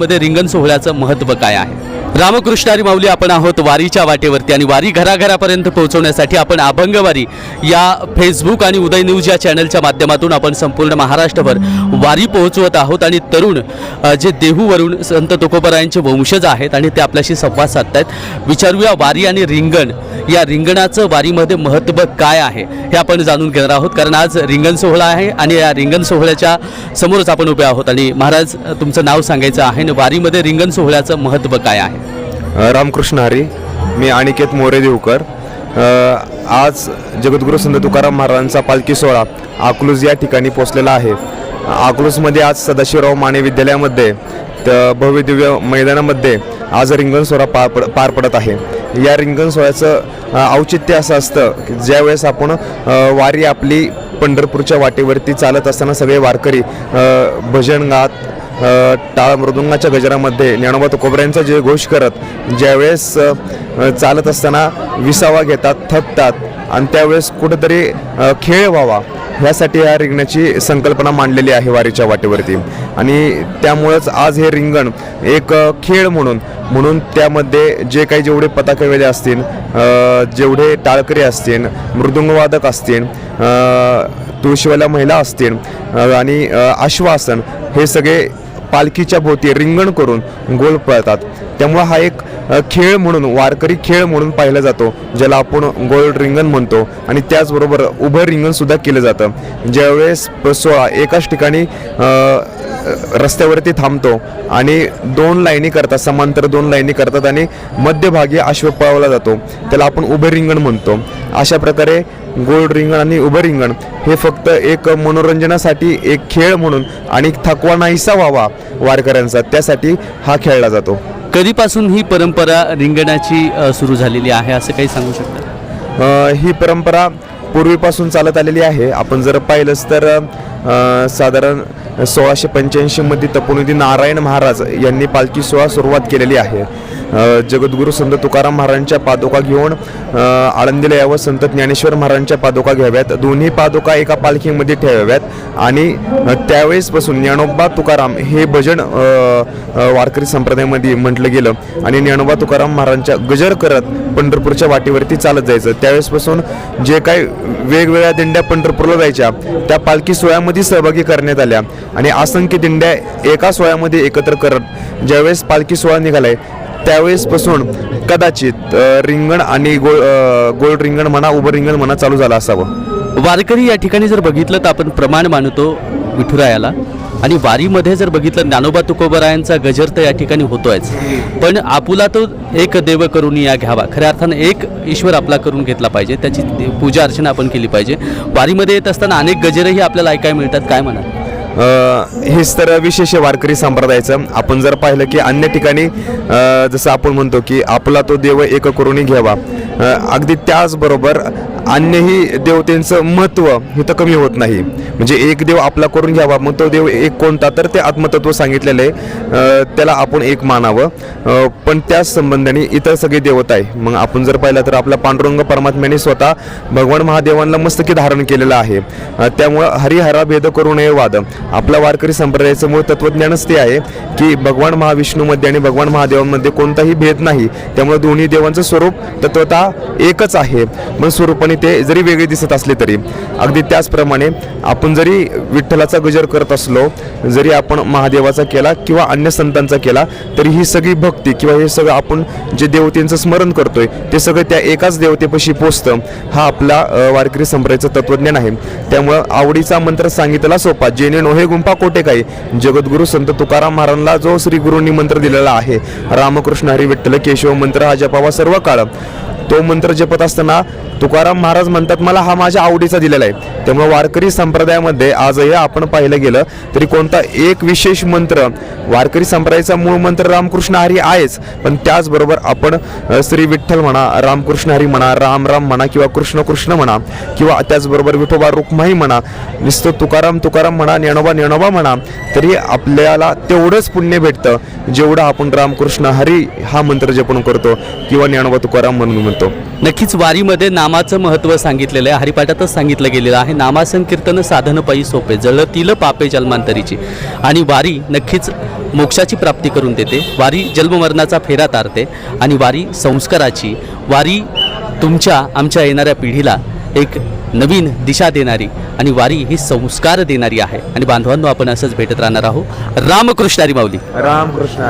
मध्ये रिंगण सोहळ्याचं महत्त्व काय आहे? रामकृष्णारी माऊली आपण आहोत वारीच्या वाटेवरती आणि वारी घराघरापर्यंत पोहोचवण्यासाठी आपण अभंगवारी या फेसबुक आणि उदय न्यूज या चॅनलच्या माध्यमातून आपण संपूर्ण महाराष्ट्रभर वारी पोहोचवत आहोत. आणि तरुण जे देहूवरून संत तुकोबरायांचे वंशज आहेत आणि ते आपल्याशी संवाद साधतायत विचारूया वारी आणि रिंगण. या रिंगणाचं वारीमध्ये महत्त्व काय आहे हे आपण जाणून घेणार आहोत. कारण आज रिंगण सोहळा आहे आणि या रिंगण सोहळ्याच्या समोरच आपण उभे आहोत. आणि महाराज तुमचं नाव सांगायचं आहे आणि वारीमध्ये रिंगण सोहळ्याचं महत्त्व काय आहे? रामकृष्ण हरी मी अनिकेत मोरे देवकर. आज जगद्गुरू संत तुकाराम महाराजांचा पालखी सोहळा अकलूज या ठिकाणी पोचलेला आहे. अकलूजमध्ये आज सदाशिवराव माने विद्यालयामध्ये त भव्य दिव्य मैदानामध्ये आज रिंगण सोहळा पार पड पार पडत आहे. या रिंगण सोहळ्याचं औचित्य असं असतं की ज्यावेळेस आपण वारी आपली पंढरपूरच्या वाटेवरती चालत असताना सगळे वारकरी भजन गात टाळ मृदुंगाच्या गजरामध्ये ज्ञानोबा तुकोबऱ्यांचा जे घोष करत ज्यावेळेस चालत असताना विसावा घेतात थकतात आणि त्यावेळेस कुठंतरी खेळ व्हावा ह्यासाठी या रिंगणाची संकल्पना मांडलेली आहे वारीच्या वाटेवरती. आणि त्यामुळंच आज हे रिंगण एक खेळ म्हणून म्हणून त्यामध्ये जे काही जेवढे पताके असतील जेवढे टाळकरी असतील मृदुंगवादक असतील तुळशीवाल्या महिला असतील आणि आश्वासन हे सगळे पालखीच्या भोवती रिंगण करून गोल पळतात. त्यामुळं हा एक खेळ म्हणून वारकरी खेळ म्हणून पाहिला जातो ज्याला आपण गोल रिंगण म्हणतो. आणि त्याचबरोबर उभं रिंगण सुद्धा केलं जातं. ज्यावेळेस सोळा एकाच ठिकाणी रस्त्यावरती थांबतो आणि दोन लाईनी करतात समांतर दोन लाईनी करतात आणि मध्यभागी अश्व पळवला जातो. त्याला आपण उभे रिंगण म्हणतो. अशा प्रकारे गोल रिंगण आणि उभं रिंगण हे फक्त एक मनोरंजनासाठी एक खेळ म्हणून आणि थकवा नाहीसा व्हावा वारकऱ्यांचा. त्यासाठी हा खेळला जातो. कधीपासून ही परंपरा रिंगणाची सुरू झालेली आहे असं काही सांगू शकता? ही परंपरा पूर्वीपासून चालत आलेली आहे. आपण जर पाहिलंच तर साधारण सोळाशे पंच्याऐंशीमध्ये तपोनिधी नारायण महाराज यांनी पालखी सोहळा सुरुवात केलेली आहे. जगद्गुरू संत तुकाराम महाराजांच्या पादुका घेऊन आळंदीला यावं संत ज्ञानेश्वर महाराजांच्या पादुका घ्याव्यात. दोन्ही पादुका एका पालखीमध्ये ठेवाव्यात आणि त्यावेळेसपासून ज्ञानोबा तुकाराम हे भजन वारकरी संप्रदायामध्ये म्हटलं गेलं आणि ज्ञानोबा तुकाराम महाराजांच्या गजर करत पंढरपूरच्या वाटेवरती चालत जायचं. त्यावेळेसपासून जे काही वेगवेगळ्या दिंड्या पंढरपूरला जायच्या त्या पालखी सोहळ्यामध्ये सहभागी करण्यात आल्या. आणि असंख्य दिंड्या एका सोहळ्यामध्ये एकत्र करत ज्यावेळेस पालखी सोहळा निघालाय त्यावेळेसपासून कदाचित रिंगण आणि गोल गोल रिंगण म्हणा उभं रिंगण म्हणा चालू झालं असावं. वारकरी या ठिकाणी जर बघितलं तर आपण प्रमाण मानतो विठुरायाला. आणि वारीमध्ये जर बघितलं ज्ञानोबा तुकोबरायांचा गजर तर या ठिकाणी होतोयच. पण आपुला तो एक देव करून या घ्यावा. खऱ्या अर्थानं एक ईश्वर आपला करून घेतला पाहिजे. त्याची पूजा अर्चना आपण केली पाहिजे. वारीमध्ये येत असताना अनेक गजरही आपल्याला ऐकायला मिळतात. काय म्हणाल? हेच तर विशेष वारकरी संप्रदायाचं. आपण जर पाहिलं की अन्य ठिकाणी जसं आपण म्हणतो की आपला तो देव एक करून घ्यावा. अगदी त्याचबरोबर अन्यही देवतेंचं महत्त्व इथं कमी होत नाही. म्हणजे एक देव आपला करून घ्यावा मग तो देव एक कोणता तर ते आत्मतत्व सांगितलेलं आहे. त्याला आपण एक मानावं. पण त्याच संबंधाने इतर सगळे देवता आहे. मग आपण जर पाहिलं तर आपला पांडुरंग परमात्म्याने स्वतः भगवान महादेवांना मस्तकी धारण केलेलं आहे. त्यामुळं हरिहरा भेद करू नये वाद. आपला वारकरी संप्रदायाचं मूळ तत्वज्ञानच ते आहे की भगवान महाविष्णूमध्ये आणि भगवान महादेवांमध्ये कोणताही भेद नाही. त्यामुळे दोन्ही देवांचं स्वरूप तत्वता एकच आहे. पण स्वरूपाने ते जरी वेगळे दिसत असले तरी. अगदी त्याचप्रमाणे आपण जरी विठ्ठलाचा गजर करत असलो जरी आपण महादेवाचा केला किंवा अन्य संतांचा केला तरी ही सगळी भक्ती किंवा हे सगळं आपण जे देवतेंचं स्मरण करतोय ते सगळं त्या एकाच देवतेपाशी पोचतं हा आपला वारकरी संप्रदायाचं तत्वज्ञान आहे. त्यामुळं आवडीचा मंत्र सांगितला सोपा जेणे नोहे गुंफा कोटे काही. जगद्गुरू संत तुकाराम महाराजांना जो श्री गुरूंनी मंत्र दिलेला आहे रामकृष्ण हरी विठ्ठल केशव मंत्र हा जपावा सर्व काळ. तो मंत्र जपत असताना तुकाराम महाराज म्हणतात मला हा माझ्या आवडीचा दिलेला आहे. त्यामुळे वारकरी संप्रदायामध्ये आजही आपण पाहिलं गेलं तरी कोणता एक विशेष मंत्र वारकरी संप्रदायाचा मूळ मंत्र रामकृष्ण हरी आहेच. पण त्याचबरोबर आपण श्री विठ्ठल म्हणा रामकृष्ण हरी म्हणा राम राम म्हणा किंवा कृष्ण कृष्ण म्हणा किंवा त्याचबरोबर विठोबा रुक्माई म्हणा नुसतं तुकाराम तुकाराम म्हणा नेणोबा नेणोबा म्हणा तरी आपल्याला तेवढंच पुण्य भेटतं जेवढं आपण रामकृष्ण हरी हा मंत्र जपण करतो किंवा ज्ञानोबा तुकाराम म्हणून. म्हणतो शकतो नक्कीच वारीमध्ये नामाचं महत्त्व सांगितलेलं आहे. हरिपाठातच सांगितलं गेलेलं आहे. नामासंकीर्तन साधन पै सोपे जळतील पापे जन्मांतरीची. आणि वारी नक्कीच मोक्षाची प्राप्ती करून देते. वारी जन्ममरणाचा फेरा तारते आणि वारी संस्काराची वारी तुमच्या आमच्या येणाऱ्या पिढीला एक नवीन दिशा देणारी आणि वारी ही संस्कार देणारी आहे. आणि बांधवांनो आपण असंच भेटत राहणार आहोत. रामकृष्णारी माऊली. रामकृष्ण